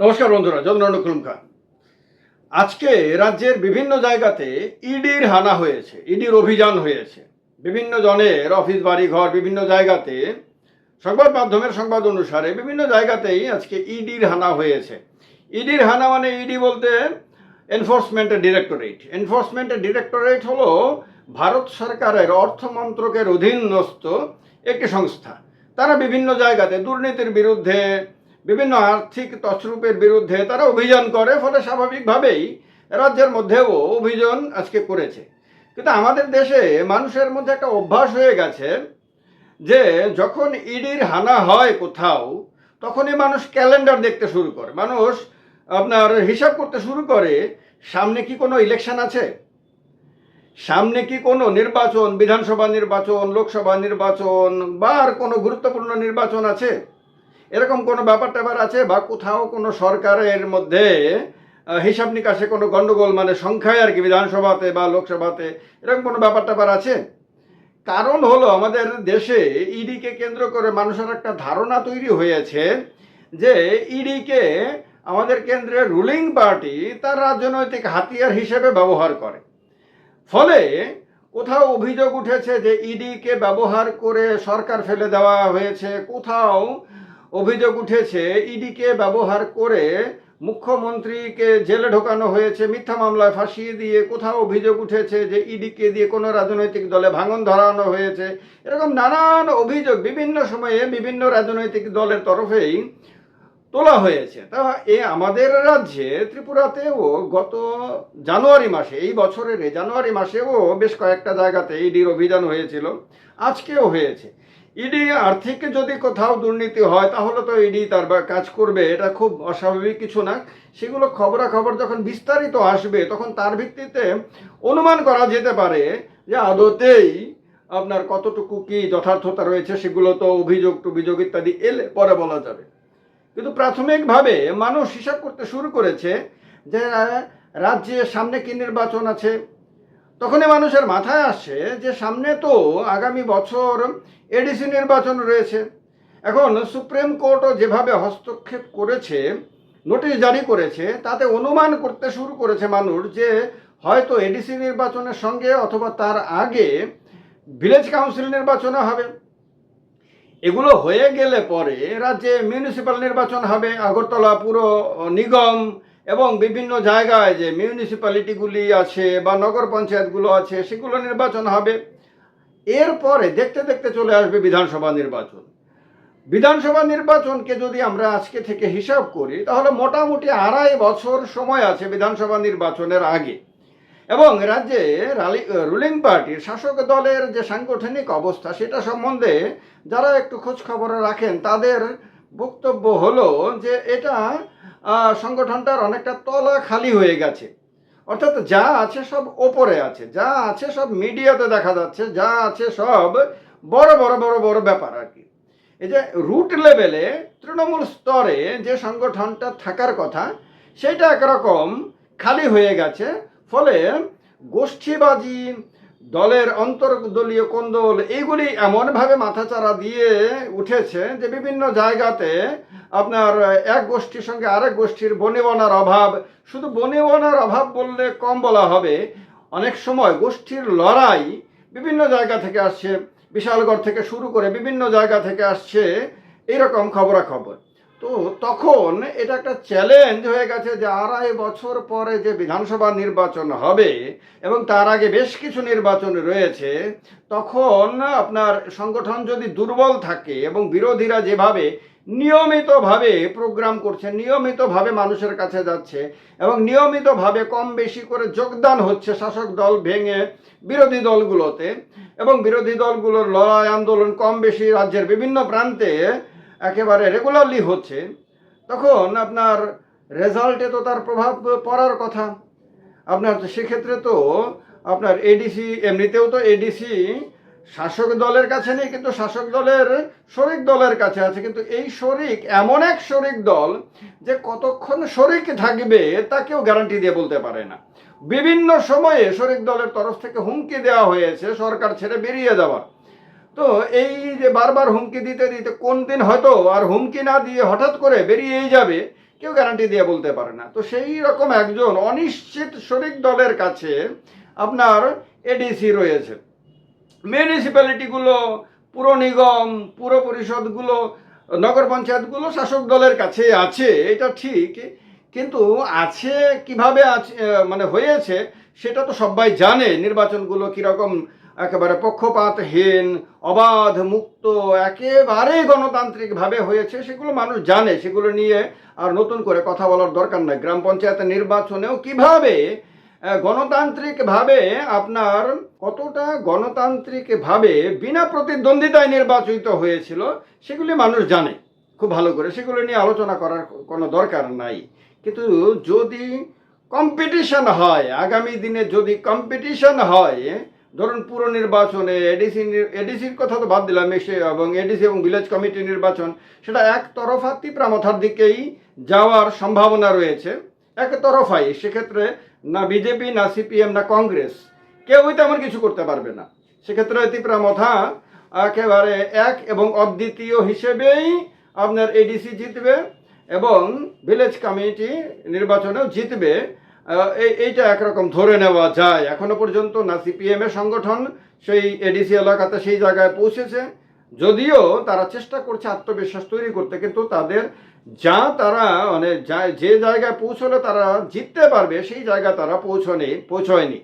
নমস্কার বন্ধুরা চন্দ্রনন্দ খান আজকে রাজ্যের বিভিন্ন জায়গাতে ইডির হানা হয়েছে, ইডির অভিযান হয়েছে। বিভিন্ন জনের অফিস বাড়ি ঘর বিভিন্ন জায়গাতে সংবাদ মাধ্যমের সংবাদ অনুসারে বিভিন্ন জায়গাতেই আজকে ইডির হানা হয়েছে। ইডির হানা মানে ইডি বলতে এনফোর্সমেন্টের ডিরেক্টরেট এনফোর্সমেন্টের ডিরেক্টরেট হলো ভারত সরকারের অর্থ মন্ত্রকের অধীনস্থ একটি সংস্থা। তারা বিভিন্ন জায়গাতে দুর্নীতির বিরুদ্ধে বিভিন্ন আর্থিক তছরূপের বিরুদ্ধে তারা অভিযান করে, ফলে স্বাভাবিকভাবেই রাজ্যের মধ্যেও অভিযান আজকে করেছে। কিন্তু আমাদের দেশে মানুষের মধ্যে একটা অভ্যাস হয়ে গেছে যে যখন ইডির হানা হয় কোথাও, তখনই মানুষ ক্যালেন্ডার দেখতে শুরু করে। মানুষ আপনার হিসাব করতে শুরু করে, সামনে কি কোনো ইলেকশন আছে? সামনে কি কোনো নির্বাচন, বিধানসভা নির্বাচন, লোকসভা নির্বাচন বা আর কোনো গুরুত্বপূর্ণ নির্বাচন আছে? এরকম কোনো ব্যাপার ট্যাপার আছে? বা কোথাও কোনো সরকারের মধ্যে হিসাব নিকাশে কোনো গণ্ডগোল মানে সংখ্যায় আর কি বিধানসভাতে বা লোকসভাতে, এরকম কোনো ব্যাপার ট্যাপার আছে? কারণ হলো আমাদের দেশে ইডিকে কেন্দ্র করে মানুষের একটা ধারণা তৈরি হয়েছে যে ইডিকে আমাদের কেন্দ্রের রুলিং পার্টি তার রাজনৈতিক হাতিয়ার হিসেবে ব্যবহার করে। ফলে কোথাও অভিযোগ উঠেছে যে ইডিকে ব্যবহার করে সরকার ফেলে দেওয়া হয়েছে, কোথাও অভিযোগ উঠেছে, ইডিকে ব্যবহার করে মুখ্যমন্ত্রীকে জেলে ঢোকানো হয়েছে, মিথ্যা মামলায় ফাঁসিয়ে দিয়ে কোথাও অভিযোগ উঠেছে যে ইডিকে দিয়ে কোনো রাজনৈতিক দলে ভাঙন ধরানো হয়েছে। এরকম নানান অভিযোগ বিভিন্ন সময়ে বিভিন্ন রাজনৈতিক দলের তরফেই তোলা হয়েছে। তা এ আমাদের রাজ্যে ত্রিপুরাতেও গত জানুয়ারি মাসে, এই বছরের জানুয়ারি মাসেও বেশ কয়েকটা জায়গাতে ইডির অভিযান হয়েছিল। আজকেও হয়েছে। ইডি আর্থিক যদি কোথাও দুর্নীতি হয়, তাহলে তো ইডি তার কাজ করবে। এটা খুব অস্বাভাবিক কিছু না। সেগুলো খবরাখবর যখন বিস্তারিত আসবে, তখন তার ভিত্তিতে অনুমান করা যেতে পারে যে আদতেই আপনার কতটুকু কি যথার্থতা রয়েছে, সেগুলো তো অভিযোগ, টুভিযোগ ইত্যাদি এলে পরে বলা যাবে। কিন্তু প্রাথমিকভাবে মানুষ হিসাব করতে শুরু করেছে যে রাজ্যে সামনে কি নির্বাচন আছে? তখনই মানুষের মাথায় আসছে যে সামনে তো আগামী বছর এডিসি নির্বাচন রয়েছে। এখন সুপ্রিম কোর্টও যেভাবে হস্তক্ষেপ করেছে, নোটিশ জারি করেছে, তাতে অনুমান করতে শুরু করেছে মানুষ যে হয়তো এডিসি নির্বাচনের সঙ্গে অথবা তার আগে ভিলেজ কাউন্সিল নির্বাচনও হবে। এগুলো হয়ে গেলে পরে রাজ্যে মিউনিসিপ্যাল নির্বাচন হবে, আগরতলা পুরো নিগম এবং বিভিন্ন জায়গায় যে মিউনিসিপ্যালিটিগুলি আছে বা নগর পঞ্চায়েতগুলো আছে, সেগুলো নির্বাচন হবে। এরপরে দেখতে দেখতে চলে আসবে বিধানসভা নির্বাচন। বিধানসভা নির্বাচনকে যদি আমরা আজকে থেকে হিসাব করি, তাহলে মোটামুটি আড়াই বছর সময় আছে বিধানসভা নির্বাচনের আগে। এবং রাজ্যে রালি- পার্টির শাসক দলের যে সাংগঠনিক অবস্থা, সেটা সম্বন্ধে যারা একটু খোঁজ খবর রাখেন, তাদের বক্তব্য হলো যে এটা সংগঠনটার অনেকটা তলা খালি হয়ে গেছে। অর্থাৎ যা আছে সব ওপরে আছে, যা আছে সব মিডিয়াতে দেখা যাচ্ছে, যা আছে সব বড় বড় বড় বড় ব্যাপার আর কি। এই যে রুট লেভেলে তৃণমূল স্তরে যে সংগঠনটা থাকার কথা, সেটা একরকম খালি হয়ে গেছে, ফলে গোষ্ঠীবাজি দলের অন্তর্দলীয় কোন্দল এইগুলি এমনভাবে মাথাচাড়া দিয়ে উঠেছে যে বিভিন্ন জায়গাতে আপনার এক গোষ্ঠীর সঙ্গে আরেক গোষ্ঠীর বনিবনার অভাব। শুধু বনিবনার অভাব বললে কম বলা হবে। অনেক সময় গোষ্ঠীর লড়াই বিভিন্ন জায়গা থেকে আসছে। বিশালগড় থেকে শুরু করে বিভিন্ন জায়গা থেকে আসছে। এইরকম খবরাখবর। তো তখন এটা একটা চ্যালেঞ্জ হয়ে গেছে যে আড়াই বছর পরে যে বিধানসভা নির্বাচন হবে এবং তার আগে বেশ কিছু নির্বাচন রয়েছে, তখন আপনার সংগঠন যদি দুর্বল থাকে এবং বিরোধীরা যেভাবে নিয়মিতভাবে প্রোগ্রাম করছে, নিয়মিতভাবে মানুষের কাছে যাচ্ছে এবং নিয়মিতভাবে কম বেশি করে যোগদান হচ্ছে শাসক দল ভেঙে বিরোধী দলগুলোতে এবং বিরোধী দলগুলোর লড়াই, আন্দোলন কম বেশি রাজ্যের বিভিন্ন প্রান্তে একেবারে রেগুলারলি হচ্ছে, তখন আপনার রেজাল্টে তো তার প্রভাব পড়ার কথা। আপনার সেক্ষেত্রে তো আপনার এডিসি এমনিতেও তো এডিসি শাসক দলের কাছে নেই, কিন্তু শাসক দলের শরিক দলের কাছে আছে। কিন্তু এই শরিক, এমন এক শরিক দল যে কতক্ষণ শরিক থাকবে তা কেউ গ্যারান্টি দিয়ে বলতে পারে না। বিভিন্ন সময়ে শরিক দলের তরফ থেকে হুমকি দেওয়া হয়েছে সরকার ছেড়ে বেরিয়ে যাওয়ার। তো এই যে বারবার হুমকি দিতে দিতে কোন দিন হয়তো আর হুমকি না দিয়ে হঠাৎ করে বেরিয়েই যাবে, কেউ গ্যারান্টি দিয়ে বলতে পারে না। তো সেই রকম একজন অনিশ্চিত শরিক দলের কাছে আপনার এডিসি রয়েছে। মিউনিসিপ্যালিটিগুলো পুর নিগম, পুর পরিষদগুলো, নগর পঞ্চায়েতগুলো শাসক দলের কাছে আছে, এটা ঠিক, কিন্তু আছে কীভাবে আছে মানে হয়েছে, সেটা তো সবাই জানে, নির্বাচনগুলো কীরকম একেবারে পক্ষপাতহীন, অবাধ, মুক্ত একেবারে গণতান্ত্রিকভাবে হয়েছে, সেগুলো মানুষ জানে, সেগুলো নিয়ে আর নতুন করে কথা বলার দরকার নাই। গ্রাম পঞ্চায়েতের নির্বাচনেও কীভাবে গণতান্ত্রিকভাবে আপনার কতটা গণতান্ত্রিকভাবে বিনা প্রতিদ্বন্দ্বিতায় নির্বাচিত হয়েছিল, সেগুলি মানুষ জানে। খুব ভালো করে সেগুলো নিয়ে আলোচনা করার কোনো দরকার নাই। কিন্তু যদি কম্পিটিশন হয়, আগামী দিনে যদি কম্পিটিশন হয় ধরুন পুর নির্বাচনে এডিসি এডিসির কথা তো বাদ দিলাম, এসে এবং এডিসি এবং ভিলেজ কমিটি নির্বাচন, সেটা একতরফা তিপ্রামথার দিকেই যাওয়ার সম্ভাবনা রয়েছে একতরফাই সেক্ষেত্রে না বিজেপি না সিপিএম না কংগ্রেস কেউই তেমন কিছু করতে পারবে না। সেক্ষেত্রে তিপ্রামথা একেবারে এক এবং অদ্বিতীয় হিসেবেই আপনার এডিসি জিতবে এবং ভিলেজ কমিটি নির্বাচনেও জিতবে। এইটা একরকম ধরে নেওয়া যায়। এখনও পর্যন্ত না সিপিএম এর সংগঠন সেই এডিসি এলাকাতে সেই জায়গায় পৌঁছেছে। যদিও তারা চেষ্টা করছে আত্মবিশ্বাস তৈরি করতে, কিন্তু তাদের যা তারা মানে যে জায়গায় পৌঁছলে তারা জিততে পারবে, সেই জায়গায় তারা পৌঁছনি পৌঁছয়নি।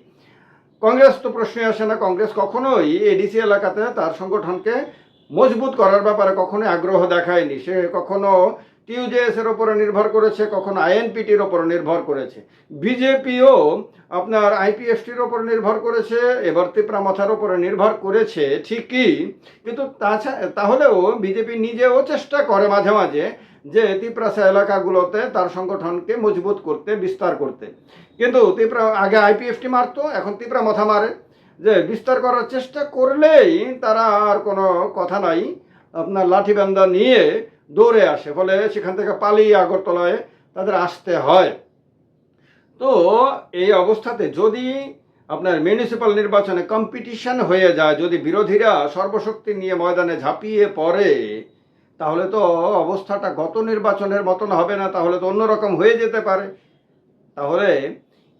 কংগ্রেস তো প্রশ্নই আসে না, কংগ্রেস কখনোই এডিসি এলাকাতে তার সংগঠনকে মজবুত করার ব্যাপারে কখনোই আগ্রহ দেখায়নি। সে কখনো টিউজেএস এর উপরে নির্ভর করেছে, কখনো আইএনপিটির ওপর নির্ভর করেছে। বিজেপিও আপনার আইপিএফটির ওপর নির্ভর করেছে, এবার তিপ্রামাথার উপরে নির্ভর করেছে, ঠিকই। কিন্তু তাছাড়া তাহলেও বিজেপি নিজেও চেষ্টা করে মাঝে মাঝে যে তিপ্রাসা এলাকাগুলোতে তার সংগঠনকে মজবুত করতে, বিস্তার করতে। কিন্তু তিপ্রা আগে আইপিএফটি মারতো, এখন তিপ্রা মাথা মারে। যে বিস্তার করার চেষ্টা করলেই তারা আর কোনো কথা নাই। আপনার লাঠিবান্ধা নিয়ে দৌড়ে আসে, ফলে সেখান থেকে পালিয়ে আগরতলায় তাদের আসতে হয়। তো এই অবস্থাতে যদি আপনার মিউনিসিপ্যাল নির্বাচনে কম্পিটিশন হয়ে যায়, যদি বিরোধীরা সর্বশক্তি নিয়ে ময়দানে ঝাঁপিয়ে পড়ে, তাহলে তো অবস্থাটা গত নির্বাচনের মতন হবে না, তাহলে তো অন্যরকম হয়ে যেতে পারে। তাহলে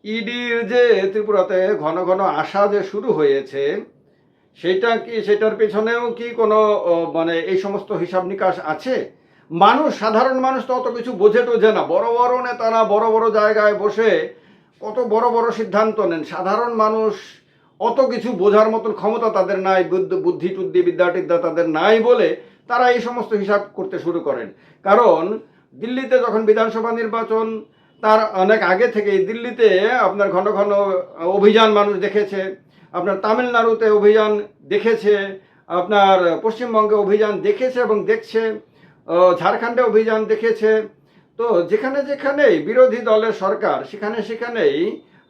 ইডির যে ত্রিপুরাতে ঘন ঘন আসা যে শুরু হয়েছে, সেটা কি, সেটার পেছনেও কি কোনো মানে এই সমস্ত হিসাব নিকাশ আছে? মানুষ, সাধারণ মানুষ তো অত কিছু বোঝে টোঝে না। বড় বড় নেতারা বড় বড় জায়গায় বসে কত বড় বড় সিদ্ধান্ত নেন। সাধারণ মানুষ অত কিছু বোঝার মতন ক্ষমতা তাদের নাই, বুদ্ধ টুদ্ধি বিদ্যা টিদ্যা তাদের নাই বলে তারা এই সমস্ত হিসাব করতে শুরু করেন। কারণ দিল্লিতে যখন বিধানসভা নির্বাচন, তার অনেক আগে থেকেই দিল্লিতে আপনার ঘন ঘন অভিযান মানুষ দেখেছে, আপনার তামিলনাড়ুতে অভিযান দেখেছে, আপনার পশ্চিমবঙ্গে অভিযান দেখেছে এবং দেখছে। ঝাড়খণ্ডে অভিযান দেখেছে তো যেখানে যেখানে বিরোধী দলের সরকার, সেখানে সেখানেই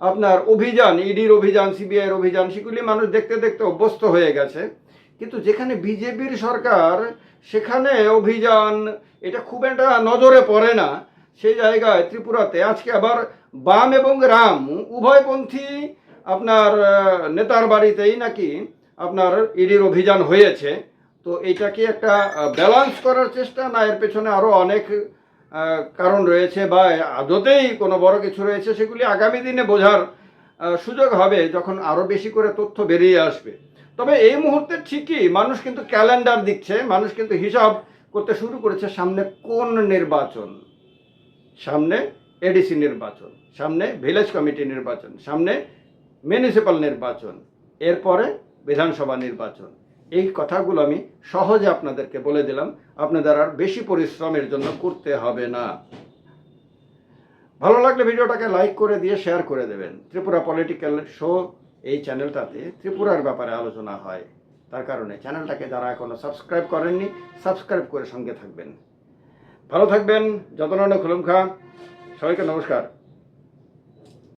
আপনার অভিযান, ইডির অভিযান, সিবিআইয়ের অভিযান, সেগুলি মানুষ দেখতে দেখতে অভ্যস্ত হয়ে গেছে। কিন্তু যেখানে বিজেপির সরকার, সেখানে অভিযান, এটা খুব একটা নজরে পড়ে না। সেই জায়গায় ত্রিপুরাতে আজকে আবার বাম এবং রাম, উভয়পন্থী আপনার নেতার বাড়িতেই নাকি আপনার ইডির অভিযান হয়েছে। তো এটা কি একটা ব্যালান্স করার চেষ্টা, না এর পেছনে আরও অনেক কারণ রয়েছে বা আদতেই কোনো বড় কিছু রয়েছে, সেগুলি আগামী দিনে বোঝার সুযোগ হবে যখন আরও বেশি করে তথ্য বেরিয়ে আসবে। তবে এই মুহূর্তে ঠিকই মানুষ কিন্তু ক্যালেন্ডার দিচ্ছে, মানুষ কিন্তু হিসাব করতে শুরু করেছে সামনে কোন নির্বাচন? সামনে এডিসি নির্বাচন, সামনে ভিলেজ কমিটি নির্বাচন, সামনে মিউনিসিপ্যাল নির্বাচন, এরপরে বিধানসভা নির্বাচন। এই কথাগুলো আমি সহজে আপনাদেরকে বলে দিলাম। আপনাদের আর বেশি পরিশ্রমের জন্য করতে হবে না। ভালো লাগলে ভিডিওটাকে লাইক করে দিয়ে শেয়ার করে দেবেন। ত্রিপুরা পলিটিক্যাল শো এই চ্যানেলটাতে ত্রিপুরার ব্যাপারে আলোচনা হয়। তার কারণে চ্যানেলটাকে যারা এখনও সাবস্ক্রাইব করেননি, সাবস্ক্রাইব করে সঙ্গে থাকবেন। ভালো থাকবেন। যতন খুলুম খা। সবাইকে নমস্কার।